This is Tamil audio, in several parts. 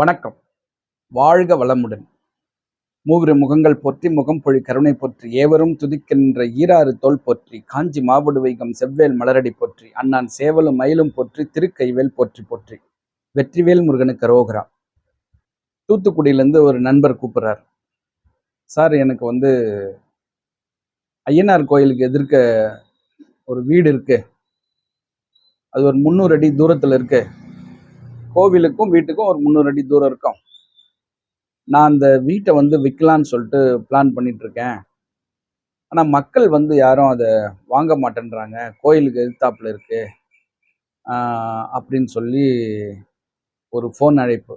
வணக்கம். வாழ்க வளமுடன். மூவிரு முகங்கள் போற்றி முகம் பொழி கருணை போற்றி ஏவரும் துதிக்கின்ற ஈராறு தோல் போற்றி காஞ்சி மாவடு வைகம் செவ்வேல் மலரடி போற்றி அண்ணான் சேவலும் மயிலும் போற்றி திருக்கைவேல் போற்றி போற்றி. வெற்றிவேல் முருகனுக்கு ரோகரா தூத்துக்குடியிலேருந்து ஒரு நண்பர் கூப்பிட்றார். சார் எனக்கு வந்து ஐயனார் கோயிலுக்கு எதிர்க்க ஒரு வீடு இருக்கு. அது ஒரு முந்நூறு அடி தூரத்தில் இருக்குது கோவிலுக்கும் வீட்டுக்கும் ஒரு முந்நூறு அடி தூரம் இருக்கும். நான் அந்த வீட்டை வந்து விற்கலான்னு சொல்லிட்டு பிளான் பண்ணிட்டு இருக்கேன். ஆனால் மக்கள் வந்து யாரும் அதை வாங்க மாட்டேன்றாங்க. கோயிலுக்கு எதிர்த்தாப்புல இருக்கு. அப்படின்னு சொல்லி ஒரு ஃபோன் அழைப்பு.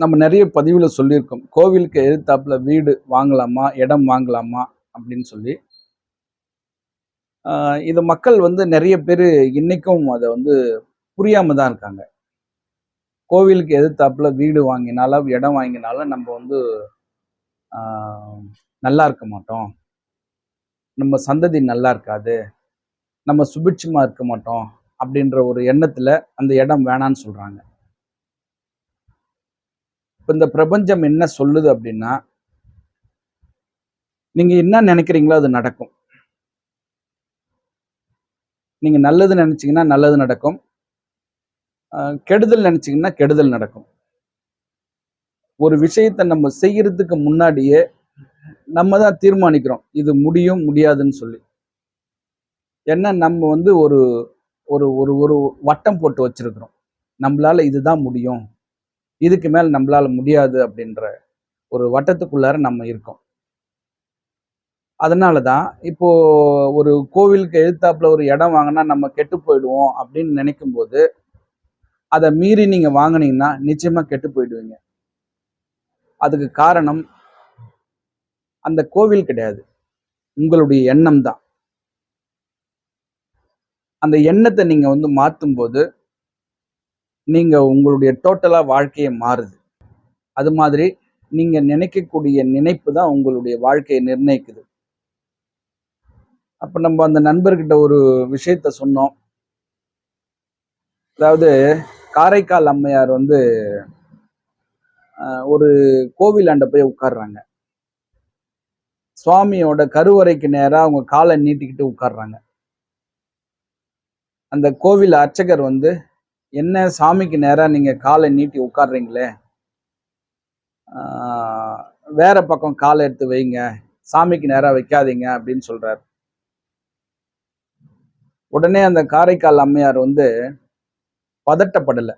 நம்ம நிறைய பதிவில் சொல்லியிருக்கோம். கோவிலுக்கு எதிர்த்தாப்புல வீடு வாங்கலாமா இடம் வாங்கலாமா அப்படின்னு சொல்லி. இது மக்கள் வந்து நிறைய பேர் இன்னைக்கும் அதை வந்து புரியாம தான் இருக்காங்க. கோவிலுக்கு எதிர்த்தாப்புல வீடு வாங்கினாலும் இடம் வாங்கினாலும் நம்ம வந்து நல்லா இருக்க மாட்டோம். நம்ம சந்ததி நல்லா இருக்காது. நம்ம சுபிட்சமா இருக்க மாட்டோம் அப்படின்ற ஒரு எண்ணத்துல அந்த இடம் வேணான்னு சொல்றாங்க. இப்போ இந்த பிரபஞ்சம் என்ன சொல்லுது அப்படின்னா நீங்க என்ன நினைக்கிறீங்களோ அது நடக்கும். நீங்க நல்லது நினைச்சீங்கன்னா நல்லது நடக்கும். கெடுதல் நினைச்சீங்கன்னா கெடுதல் நடக்கும். ஒரு விஷயத்தை நம்ம செய்யறதுக்கு முன்னாடியே நம்ம தான் தீர்மானிக்கிறோம். இது முடியும் முடியாதுன்னு சொல்லி. ஏன்னா நம்ம வந்து ஒரு ஒரு ஒரு ஒரு வட்டம் போட்டு வச்சிருக்கிறோம். நம்மளால இதுதான் முடியும். இதுக்கு மேல் நம்மளால முடியாது அப்படின்ற ஒரு வட்டத்துக்குள்ளார நம்ம இருக்கோம். அதனால தான் இப்போ ஒரு கோவிலுக்கு எழுத்தாப்புல ஒரு இடம் வாங்கினா நம்ம கெட்டு போயிடுவோம் அப்படின்னு நினைக்கும் போது அதை மீறி நீங்க வாங்கினீங்கன்னா நிச்சயமா கெட்டு போயிடுவீங்க. அதுக்கு காரணம் அந்த கோவில் கிடையாது. உங்களுடைய எண்ணம் தான். அந்த எண்ணத்தை நீங்க வந்து மாற்றும் போது நீங்க உங்களுடைய டோட்டலா வாழ்க்கையை மாறுது. அது மாதிரி நீங்க நினைக்கக்கூடிய நினைப்பு தான் உங்களுடைய வாழ்க்கையை நிர்ணயிக்குது. அப்போ நம்ம அந்த நண்பர்கிட்ட ஒரு விஷயத்த சொன்னோம். அதாவது காரைக்கால் அம்மையார் வந்து ஒரு ஒரு கோவிலாண்ட போய் உட்கார்றாங்க. சுவாமியோட கருவறைக்கு நேராக அவங்க காலை நீட்டிக்கிட்டு உட்கார்றாங்க. அந்த கோவில் அர்ச்சகர் வந்து என்ன சாமிக்கு நேராக நீங்கள் காலை நீட்டி உட்கார்றீங்களே? வேற பக்கம் காலை எடுத்து வைங்க. சாமிக்கு நேராக வைக்காதீங்க அப்படின்னு சொல்கிறார் உடனே அந்த காரைக்கால் அம்மையார் வந்து பதட்டப்படலை.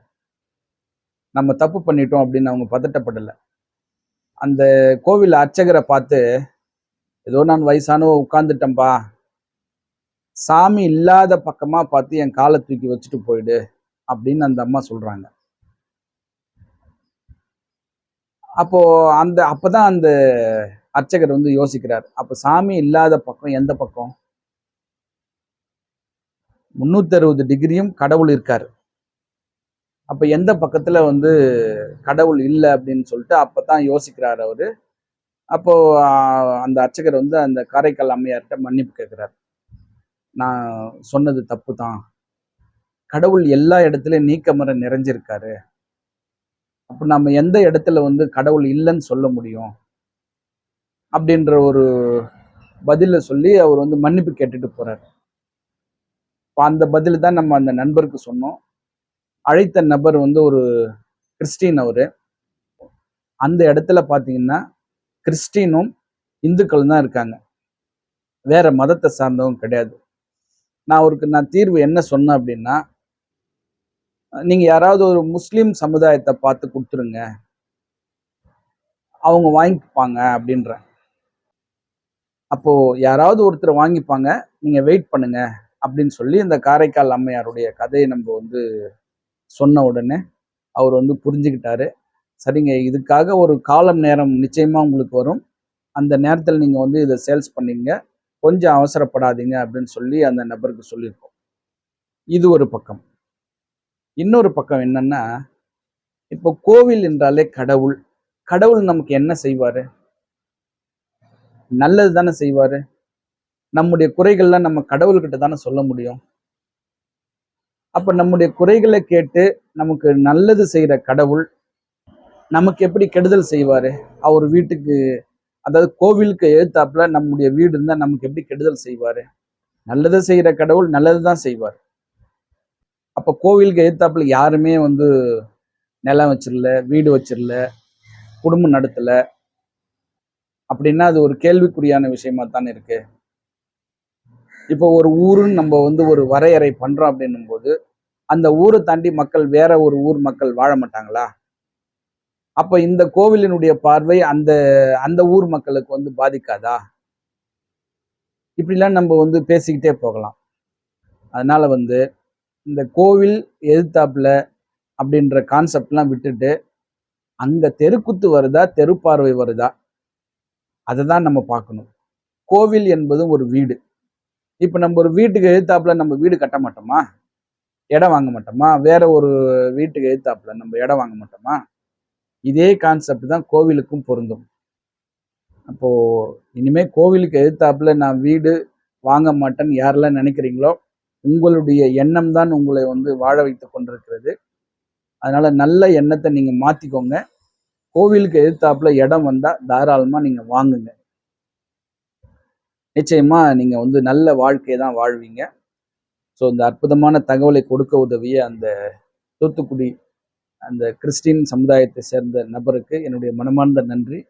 நம்ம தப்பு பண்ணிட்டோம் அப்படின்னு அவங்க பதட்டப்படலை. அந்த கோவில் அர்ச்சகரை பார்த்து ஏதோ நான் வயசானவோ உட்கார்ந்துட்டேன்பா. சாமி இல்லாத பக்கமா பார்த்து என் காலை தூக்கி வச்சுட்டு போயிடு அப்படின்னு அந்த அம்மா சொல்றாங்க. அப்போ அந்த அப்போதான் அந்த அர்ச்சகர் வந்து யோசிக்கிறார். அப்போ சாமி இல்லாத பக்கம் எந்த பக்கம்? முந்நூற்றி அறுபது டிகிரியும் கடவுள் இருக்கார். அப்போ எந்த பக்கத்தில் வந்து கடவுள் இல்லை அப்படின்னு சொல்லிட்டு அப்போ தான் யோசிக்கிறார் அவர். அப்போது அந்த அர்ச்சகர் வந்து அந்த காரைக்கால் அம்மையார்கிட்ட மன்னிப்பு கேட்குறார் நான் சொன்னது தப்பு தான் கடவுள் எல்லா இடத்துலையும் நீக்கமர நிறைஞ்சிருக்காரு. அப்போ நம்ம எந்த இடத்துல வந்து கடவுள் இல்லைன்னு சொல்ல முடியும்? அப்படின்ற ஒரு பதிலை சொல்லி அவர் வந்து மன்னிப்பு கேட்டுட்டு போகிறார் அந்த பதில் தான் நம்ம அந்த நண்பருக்கு சொன்னோம். அழைத்த நபர் வந்து ஒரு கிறிஸ்டின் அவர். அந்த இடத்துல பார்த்தீங்கன்னா கிறிஸ்டினும் இந்துக்களும் தான் இருக்காங்க. வேற மதத்தை சார்ந்தவங்க கிடையாது. நான் அவருக்கு நான் தீர்வு என்ன சொன்னேன் அப்படின்னா நீங்கள் யாராவது ஒரு முஸ்லீம் சமுதாயத்தை பார்த்து கொடுத்துருங்க. அவங்க வாங்கிப்பாங்க அப்படின்ற அப்போது யாராவது ஒருத்தர் வாங்கிப்பாங்க நீங்கள் வெயிட் பண்ணுங்கள் அப்படின்னு சொல்லி இந்த காரைக்கால் அம்மையாருடைய கதையை நம்ம வந்து சொன்ன உடனே அவர் வந்து புரிஞ்சுக்கிட்டாரு. சரிங்க இதுக்காக ஒரு காலம் நேரம் நிச்சயமா உங்களுக்கு வரும். அந்த நேரத்தில் நீங்க வந்து இதை சேல்ஸ் பண்ணீங்க. கொஞ்சம் அவசரப்படாதீங்க அப்படின்னு சொல்லி அந்த நபருக்கு சொல்லியிருக்கோம். இது ஒரு பக்கம். இன்னொரு பக்கம் என்னன்னா இப்போ கோவில் என்றாலே கடவுள். கடவுள் நமக்கு என்ன செய்வார்? நல்லது தானே செய்வாரு? நம்முடைய குறைகள்லாம் நம்ம கடவுள்கிட்ட தானே சொல்ல முடியும்? அப்ப நம்முடைய குறைகளை கேட்டு நமக்கு நல்லது செய்யற கடவுள் நமக்கு எப்படி கெடுதல் செய்வாரு? அவர் வீட்டுக்கு அதாவது கோவிலுக்கு எழுத்தாப்புல நம்முடைய வீடு இருந்தா நமக்கு எப்படி கெடுதல் செய்வாரு? நல்லதை செய்யற கடவுள் நல்லது தான் செய்வார். அப்ப கோவிலுக்கு எழுத்தாப்புல யாருமே வந்து நிலம் வச்சிடல வீடு வச்சிடல குடும்பம் நடத்தல அப்படின்னா அது ஒரு கேள்விக்குறியான விஷயமா தானே இருக்கு. இப்போ ஒரு ஊருன்னு நம்ம வந்து ஒரு வரையறை பண்றோம் அப்படின்னும் போது அந்த ஊரை தாண்டி மக்கள் வேற ஒரு ஊர் மக்கள் வாழ மாட்டாங்களா? அப்ப இந்த கோவிலினுடைய பார்வை அந்த அந்த ஊர் மக்களுக்கு வந்து பாதிக்காதா? இப்படிலாம் நம்ம வந்து பேசிக்கிட்டே போகலாம். அதனால வந்து இந்த கோவில் எதிர்த்தாப்புல அப்படின்ற கான்செப்ட்லாம் விட்டுட்டு அங்க தெருக்குத்து வருதா தெருப்பார்வை வருதா? அதை தான் நம்ம பார்க்கணும். கோவில் என்பதும் ஒரு வீடு. இப்போ நம்ம ஒரு வீட்டுக்கு எழுத்தாப்புல நம்ம வீடு கட்ட மாட்டோமா? இடம் வாங்க மாட்டோமா? வேற ஒரு வீட்டுக்கு எழுத்தாப்புல நம்ம இடம் வாங்க மாட்டோமா? இதே கான்செப்ட் தான் கோவிலுக்கும் பொருந்தும். அப்போ இனிமே கோவிலுக்கு எழுத்தாப்புல நான் வீடு வாங்க மாட்டேன்னு யாரெல்லாம் நினைக்கிறீங்களோ உங்களுடைய எண்ணம் தான் உங்களை வந்து வாழ வைத்து கொண்டிருக்கிறது. அதனால நல்ல எண்ணத்தை நீங்க மாத்திக்கோங்க. கோவிலுக்கு எதிர்த்தாப்புல இடம் வந்தா தாராளமா நீங்க வாங்குங்க. நிச்சயமா நீங்கள் வந்து நல்ல வாழ்க்கையை தான் வாழ்வீங்க. ஸோ இந்த அற்புதமான தகவலை கொடுக்க உதவிய அந்த தூத்துக்குடி அந்த கிறிஸ்டின் சமுதாயத்தை சேர்ந்த நபருக்கு என்னுடைய மனமார்ந்த நன்றி.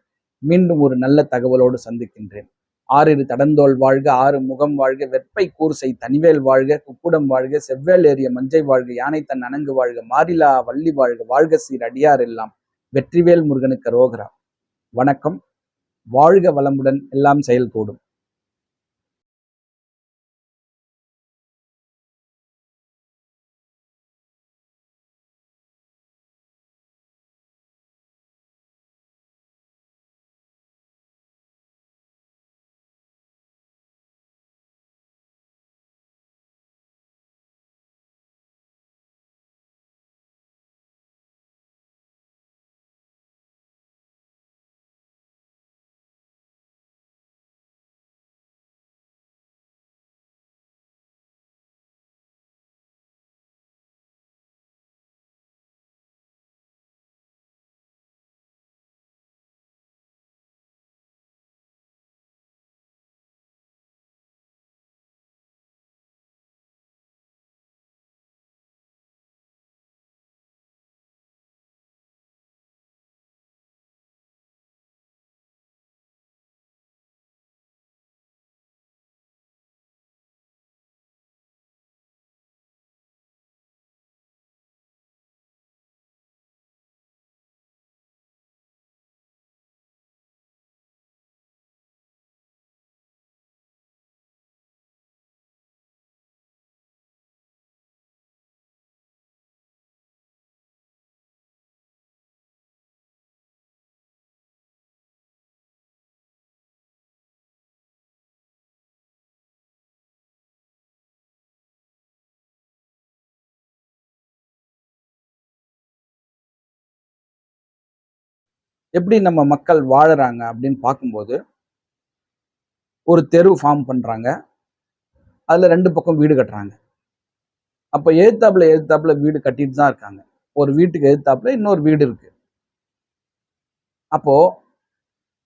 மீண்டும் ஒரு நல்ல தகவலோடு சந்திக்கின்றேன். ஆறிரு தடந்தோல் வாழ்க ஆறு முகம் வாழ்க வெப்பை கூர்சை தனிவேல் வாழ்க குப்புடம் வாழ்க செவ்வேல் ஏறிய மஞ்சை வாழ்க யானை தன் அணங்கு வாழ்க மாரிலா வள்ளி வாழ்க வாழ்க சீர் அடியார் எல்லாம் வெற்றிவேல் முருகனுக்கு ரோகரா வணக்கம். வாழ்க வளமுடன் எல்லாம் செயல்கூடும் எப்படி நம்ம மக்கள் வாழறாங்க அப்படின்னு பார்க்கும்போது ஒரு தெரு ஃபார்ம் பண்றாங்க. அதுல ரெண்டு பக்கம் வீடு கட்டுறாங்க. அப்ப எழுத்தாப்புல எழுத்தாப்புல வீடு கட்டிட்டு தான் இருக்காங்க. ஒரு வீட்டுக்கு எழுத்தாப்புல இன்னொரு வீடு இருக்கு. அப்போ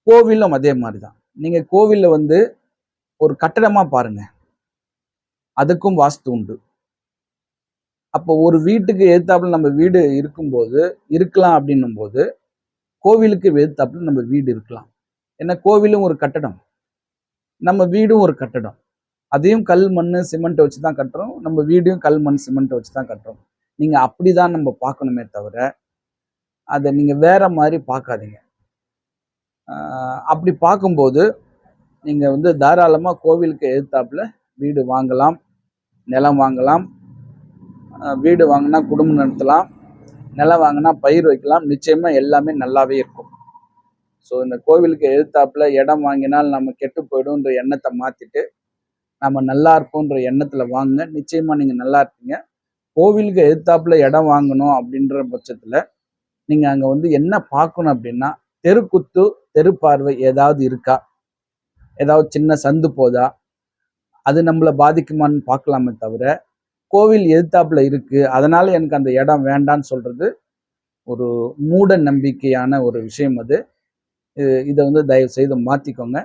கோவிலும் அதே மாதிரி தான் நீங்க கோவில்ல வந்து ஒரு கட்டடமா பாருங்க. அதுக்கும் வாஸ்து உண்டு. அப்போ ஒரு வீட்டுக்கு எழுத்தாப்புல நம்ம வீடு இருக்கும்போது இருக்கலாம் அப்படின்னும் போது கோவிலுக்கு எதிர்த்தாப்புல நம்ம வீடு இருக்கலாம். ஏன்னா கோவிலும் ஒரு கட்டடம். நம்ம வீடும் ஒரு கட்டடம். அதையும் கல் மண் சிமெண்ட்டை வச்சு தான் கட்டுறோம். நம்ம வீடையும் கல் மண் சிமெண்ட்டை வச்சு தான் கட்டுறோம். நீங்கள் அப்படி தான் நம்ம பார்க்கணுமே தவிர அதை நீங்கள் வேற மாதிரி பார்க்காதீங்க. அப்படி பார்க்கும்போது நீங்கள் வந்து தாராளமாக கோவிலுக்கு எதிர்த்தாப்புல வீடு வாங்கலாம் நிலம் வாங்கலாம் வீடு வாங்கினா குடும்பம் நடத்தலாம். நிலம் வாங்கினா பயிர் வைக்கலாம். நிச்சயமா எல்லாமே நல்லாவே இருக்கும். ஸோ இந்த கோவிலுக்கு எழுத்தாப்புல இடம் வாங்கினால் நம்ம கெட்டு போயிடும்ன்ற எண்ணத்தை மாத்திட்டு நம்ம நல்லா இருப்போன்ற எண்ணத்துல வாங்க நிச்சயமா நீங்க நல்லா இருப்பீங்க. கோவிலுக்கு எழுத்தாப்புல இடம் வாங்கணும் அப்படின்ற பட்சத்துல நீங்க அங்க வந்து என்ன பார்க்கணும் அப்படின்னா தெருக்குத்து தெருப்பார்வை ஏதாவது இருக்கா? ஏதாவது சின்ன சந்து போதா? அது நம்மளை பாதிக்குமான்னு பார்க்கலாமே தவிர கோவில் எதிர்த்தாப்புல இருக்கு. அதனால எனக்கு அந்த இடம் வேண்டான்னு சொல்றது ஒரு மூட நம்பிக்கையான ஒரு விஷயம் அது. இதை வந்து தயவு செய்து மாத்திக்கோங்க.